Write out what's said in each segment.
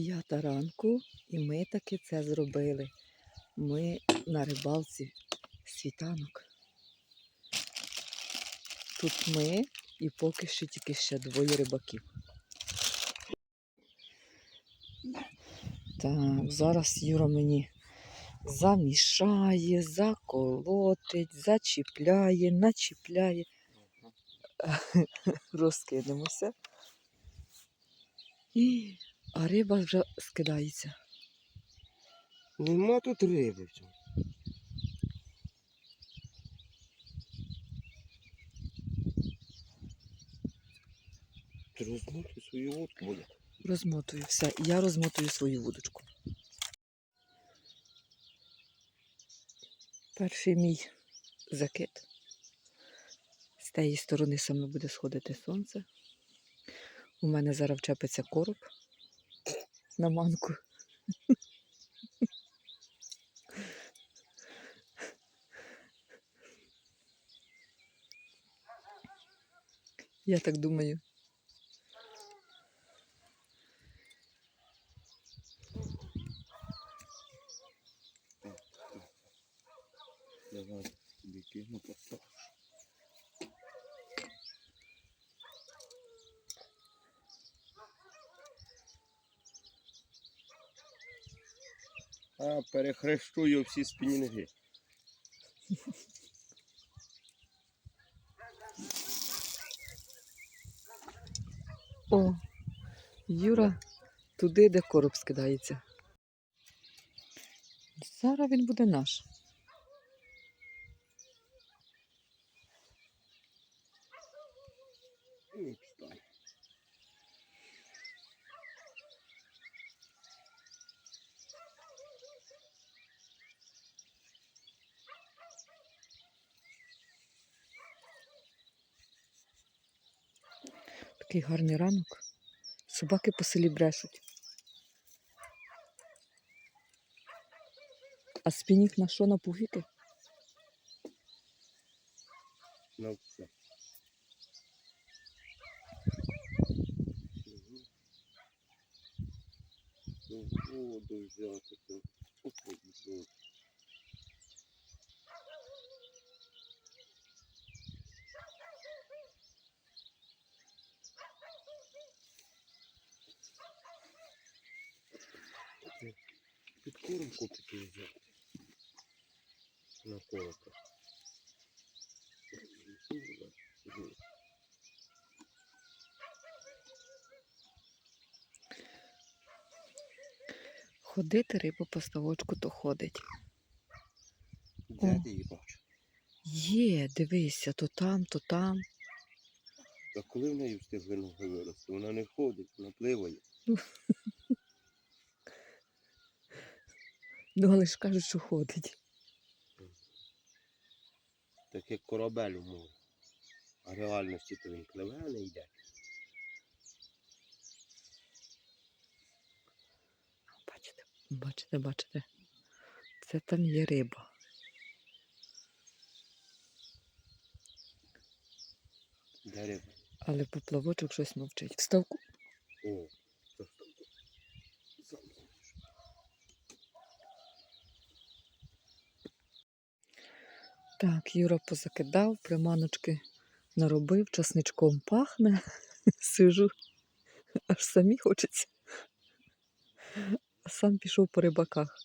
П'ята ранку, і ми таки це зробили. Ми на рибалці світанок. Тут ми і поки що тільки ще двоє рибаків. Так, зараз Юра мені замішає, заколотить, зачіпляє, начіпляє. Розкинемося. І, а риба вже скидається. Нема тут риби в цьому. Ти розмотуй свою водку, Оля. Розмотую все. Я розмотую свою вудочку. Перший мій закид. З тієї сторони саме буде сходити сонце. У мене зараз вчепиться короб на манку. Я так думаю. Перехрещую всі спінінги. О, Юра туди, де короб скидається. Зараз він буде наш. Ну, встань. Такий гарний ранок. Собаки по селі брешуть. А спінік на що на пуфіки? На все. Ну, Воду взяти. попробуй. Під кормку таки взяти. На коробка. Ходити риба по ставочку, то ходить. Де ти її бачиш? Є, дивися, то там, то там. А коли в неї встигли ноги вирости? Вона не ходить, вона пливає. Ну, але ж кажуть, що ходить. Так як корабель у морі. А реальності то він пливе, а не йде. Бачите, бачите, бачите. Це там є риба. Де риба? Але поплавочок щось мовчить. В ставку О, це хто? Сам. Так, Юра позакидав, приманочки наробив, часничком пахне. Сижу, аж самі хочеться. А сам пішов по рибаках.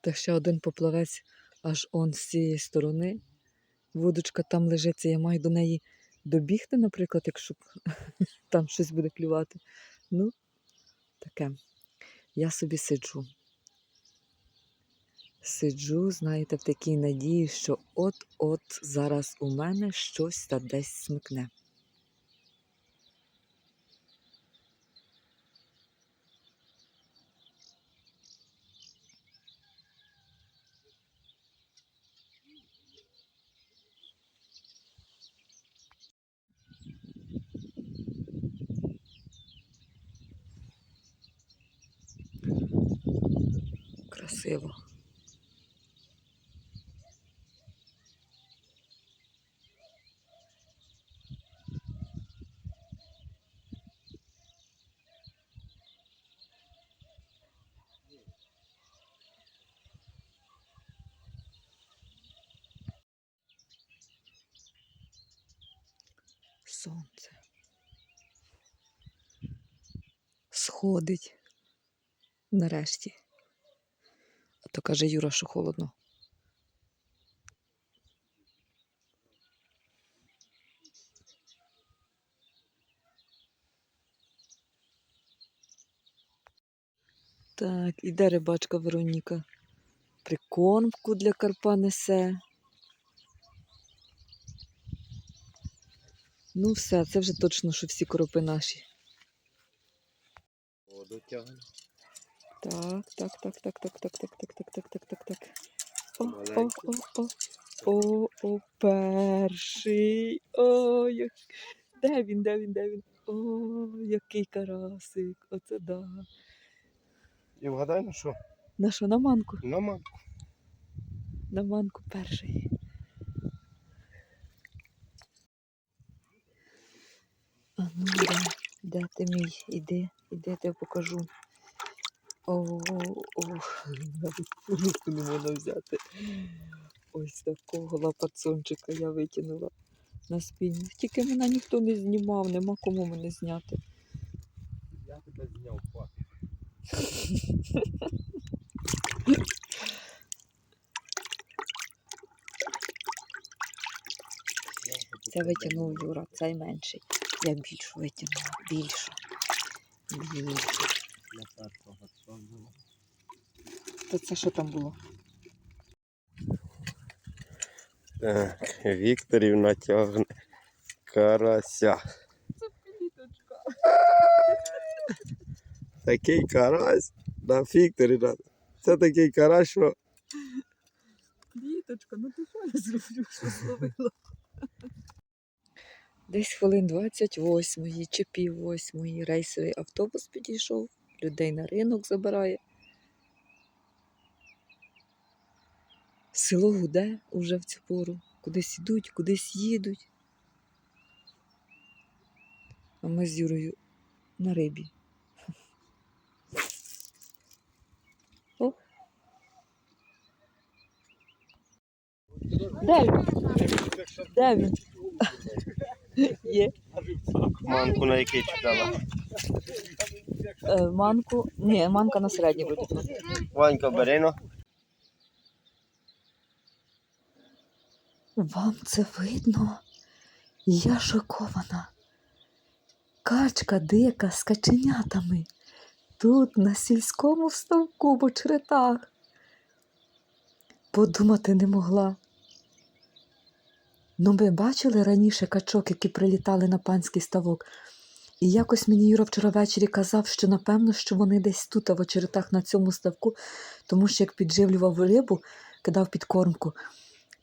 Та ще один поплавець аж он з цієї сторони. Вудочка там лежиться, я маю до неї добігти, наприклад, якщо там щось буде клювати. Ну, таке. Я собі сиджу. Сиджу, знаєте, в такій надії, що от-от зараз у мене щось та десь смикне. Красиво. сонце. Сходить. Нарешті. А то каже Юра, що холодно. Так, іде рибачка Вероніка. Прикормку для карпа несе. Ну, все, це вже точно, що всі коропи наші. Воду тягне. Так, так, так, так, так, так, так, так, так, так, так, так, так. О, о, о, о, о, перший. О, як... Де він, де він, де він? О, який карасик. Оце да. І вгадай на що? На що, на манку? На мак. На манку перший. А ну де, де ти мій? Іди, іди, я покажу. Навіть руку не можна взяти. Ось такого лапацунчика я витягнула на спінінг. Тільки мене ніхто не знімав, нема кому мене зняти. Я тебе зняв папі. Це витягнув Юра, цей менший. Я більшу витягнула, більшу. То це що там було? Так, Вікторівна тягне карася. Це пліточка. Такий карась на Вікторівна. Це такий карась, що Діточка, ну ти що я зроблю, що зловила? Десь хвилин 28 чи пів восьмої рейсовий автобус підійшов, людей на ринок забирає. Село гуде уже в цю пору. Кудись ідуть, кудись їдуть. А ми з Юрою на рибі. О. Де він? Де він? Є. манку на який читала. Е, манку. Ні, манка на середній вроді. Ванька Берино. Вам це видно? Я шокована. Качка дика з каченятами. Тут на сільському вставку в очеретах. Подумати не могла. Ну, ми бачили раніше качок, які прилітали на панський ставок. І якось мені Юра вчора ввечері казав, що напевно, що вони десь тут, а в очеретах на цьому ставку, тому що як підживлював рибу, кидав підкормку,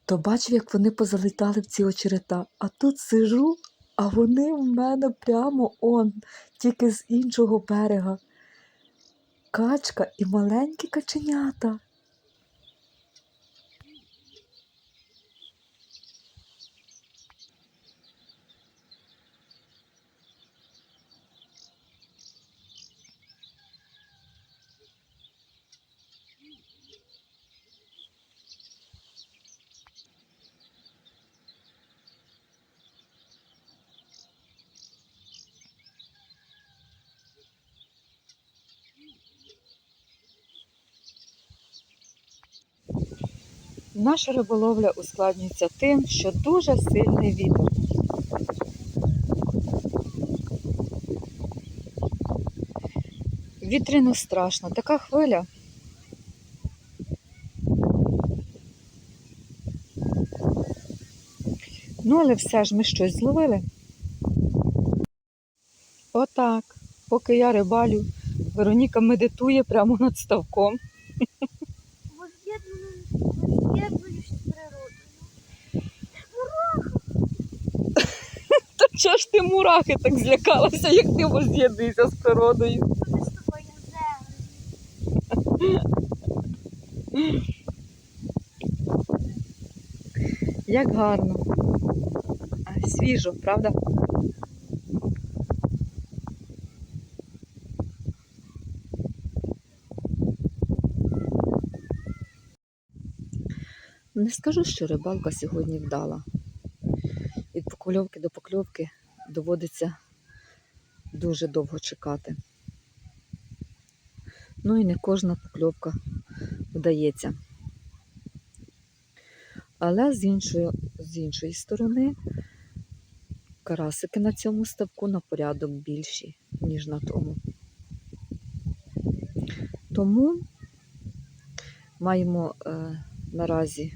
то бачив, як вони позалітали в ці очерета. А тут сижу, а вони в мене прямо он, тільки з іншого берега. Качка і маленькі каченята. Наша риболовля ускладнюється тим, що дуже сильний вітер. Вітряно страшно, така хвиля. Ну, але все ж ми щось зловили. Отак, поки я рибалю, Вероніка медитує прямо над ставком. Воз'єднуюсь з природою. Та чого ж ти мурахи так злякалася, як ти воз'єднуєшся з природою? Як гарно. Свіжо, правда? Не скажу, що рибалка сьогодні вдала. Від покльовки до покльовки доводиться дуже довго чекати. Ну і не кожна покльовка вдається. Але з іншої, з іншої сторони, карасики на цьому ставку на порядок більші, ніж на тому. Тому маємо е, наразі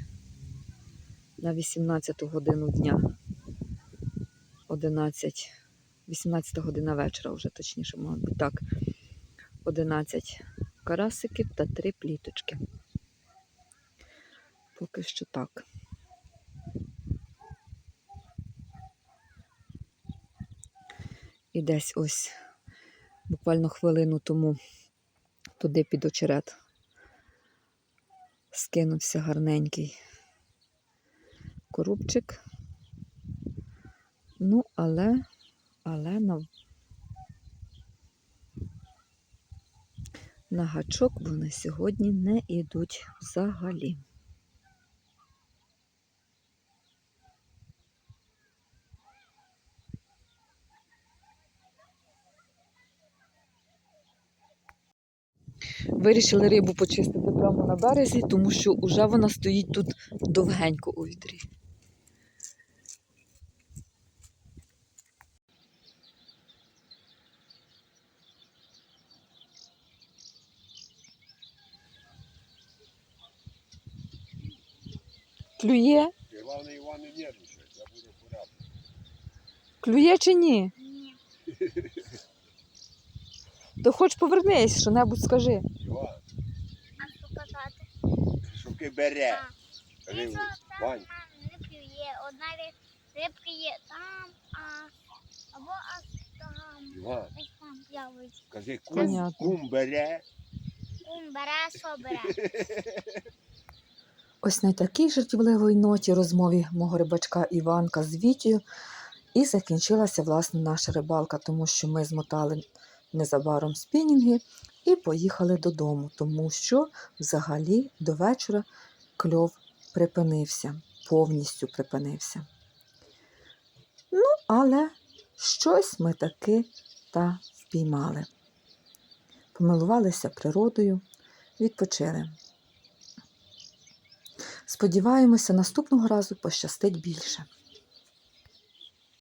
на 18 годину дня 11, 18 година вечора, вже точніше, мабуть, так. 11 карасиків та 3 пліточки. Поки що так. І десь ось буквально хвилину тому туди під очерет скинувся гарненький корубчик. Ну, але, але на, на гачок вони сьогодні не йдуть взагалі. Вирішили рибу почистити прямо на березі, тому що вже вона стоїть тут довгенько у відрі. Клює? І головне, Іван не нервничає, я буду порядок. Клює чи ні? Ні. То хоч повернись, що небудь скажи. Іван, А показати? шуки бере. А. Кажи, Це там Вань, не клює. Одна риб- рибка є там, а або аж там. Іван, Ось там плавають. кажи, кум, Понятно. кум бере. Ум бере, що бере. Ось на такій жартівливій ноті розмові мого рибачка Іванка з Вітєю і закінчилася власне наша рибалка, тому що ми змотали незабаром спінінги і поїхали додому, тому що взагалі до вечора кльов припинився, повністю припинився. Ну, але щось ми таки та впіймали. Помилувалися природою, відпочили. Сподіваємося, наступного разу пощастить більше.